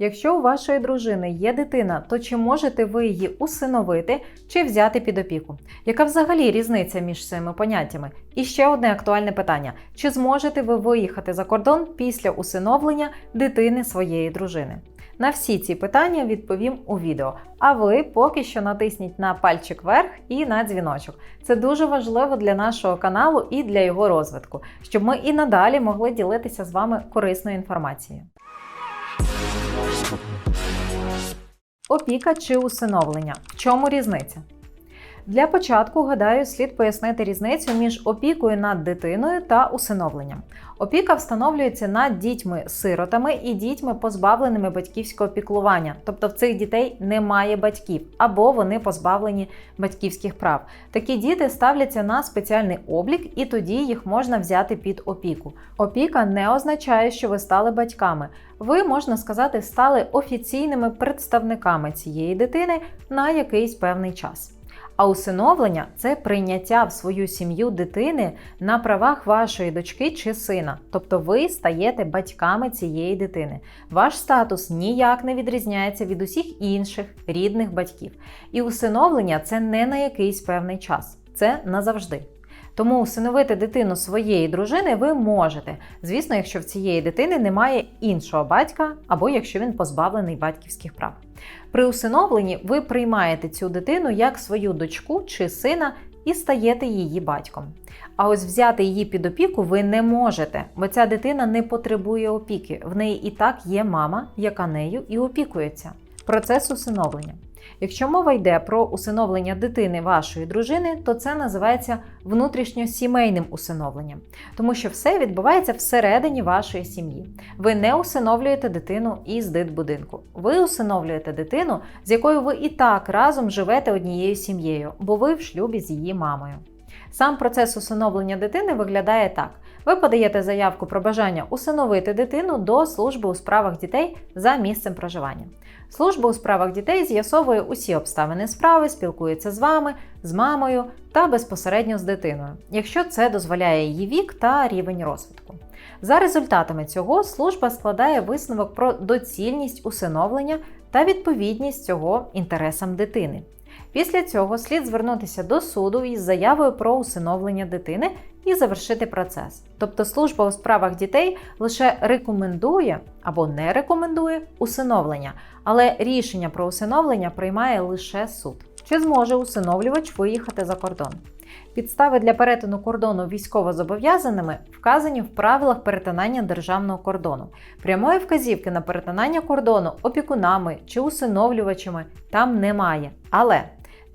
Якщо у вашої дружини є дитина, то чи можете ви її усиновити чи взяти під опіку? Яка взагалі різниця між цими поняттями? І ще одне актуальне питання: чи зможете ви виїхати за кордон після усиновлення дитини своєї дружини? На всі ці питання відповім у відео. А ви поки що натисніть на пальчик вверх і на дзвіночок. Це дуже важливо для нашого каналу і для його розвитку, щоб ми і надалі могли ділитися з вами корисною інформацією. Опіка чи усиновлення. В чому різниця? Для початку, гадаю, слід пояснити різницю між опікою над дитиною та усиновленням. Опіка встановлюється над дітьми-сиротами і дітьми, позбавленими батьківського піклування, тобто в цих дітей немає батьків або вони позбавлені батьківських прав. Такі діти ставляться на спеціальний облік, і тоді їх можна взяти під опіку. Опіка не означає, що ви стали батьками. Ви, можна сказати, стали офіційними представниками цієї дитини на якийсь певний час. А усиновлення це прийняття в свою сім'ю дитини на правах вашої дочки чи сина. Тобто ви стаєте батьками цієї дитини. Ваш статус ніяк не відрізняється від усіх інших рідних батьків. І усиновлення це не на якийсь певний час, це назавжди. Тому усиновити дитину своєї дружини ви можете, звісно, якщо в цієї дитини немає іншого батька, або якщо він позбавлений батьківських прав. При усиновленні ви приймаєте цю дитину як свою дочку чи сина і стаєте її батьком. А ось взяти її під опіку ви не можете, бо ця дитина не потребує опіки. В неї і так є мама, яка нею і опікується. Процес усиновлення. Якщо мова йде про усиновлення дитини вашої дружини, то це називається внутрішньосімейним усиновленням, тому що все відбувається всередині вашої сім'ї. Ви не усиновлюєте дитину із дитбудинку. Ви усиновлюєте дитину, з якою ви і так разом живете однією сім'єю, бо ви в шлюбі з її мамою. Сам процес усиновлення дитини виглядає так: ви подаєте заявку про бажання усиновити дитину до служби у справах дітей за місцем проживання. Служба у справах дітей з'ясовує усі обставини справи, спілкується з вами, з мамою та безпосередньо з дитиною, якщо це дозволяє її вік та рівень розвитку. За результатами цього служба складає висновок про доцільність усиновлення та відповідність цього інтересам дитини. Після цього слід звернутися до суду із заявою про усиновлення дитини і завершити процес. Тобто служба у справах дітей лише рекомендує або не рекомендує усиновлення, але рішення про усиновлення приймає лише суд. Чи зможе усиновлювач виїхати за кордон? Підстави для перетину кордону військовозобов'язаними вказані в правилах перетинання державного кордону. Прямої вказівки на перетинання кордону опікунами чи усиновлювачами там немає. Але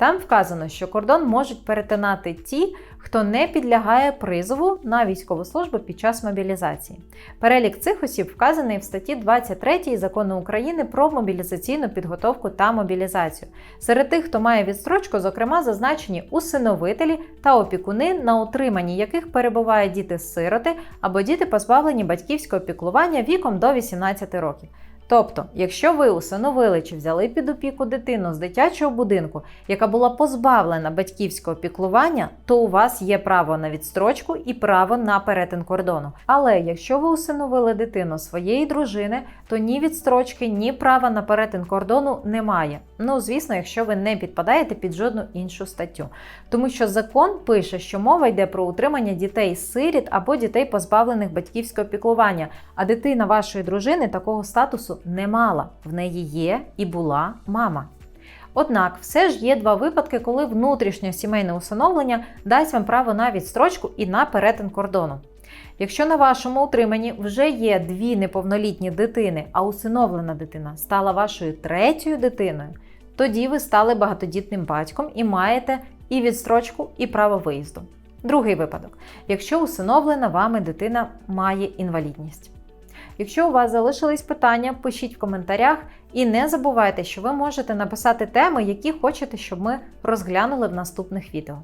там вказано, що кордон можуть перетинати ті, хто не підлягає призову на військову службу під час мобілізації. Перелік цих осіб вказаний в статті 23 закону України про мобілізаційну підготовку та мобілізацію. Серед тих, хто має відстрочку, зокрема, зазначені усиновителі та опікуни, на утриманні яких перебувають діти-сироти або діти, позбавлені батьківського піклування віком до 18 років. Тобто, якщо ви усиновили чи взяли під опіку дитину з дитячого будинку, яка була позбавлена батьківського піклування, то у вас є право на відстрочку і право на перетин кордону. Але якщо ви усиновили дитину своєї дружини, то ні відстрочки, ні права на перетин кордону немає. Ну, звісно, якщо ви не підпадаєте під жодну іншу статтю. Тому що закон пише, що мова йде про утримання дітей-сиріт або дітей, позбавлених батьківського піклування, а дитина вашої дружини такого статусу не мала. В неї є і була мама. Однак, все ж є два випадки, коли внутрішнє сімейне усиновлення дасть вам право на відстрочку і на перетин кордону. Якщо на вашому утриманні вже є дві неповнолітні дитини, а усиновлена дитина стала вашою третьою дитиною, тоді ви стали багатодітним батьком і маєте і відстрочку, і право виїзду. Другий випадок: якщо усиновлена вами дитина має інвалідність. Якщо у вас залишились питання, пишіть в коментарях і не забувайте, що ви можете написати теми, які хочете, щоб ми розглянули в наступних відео.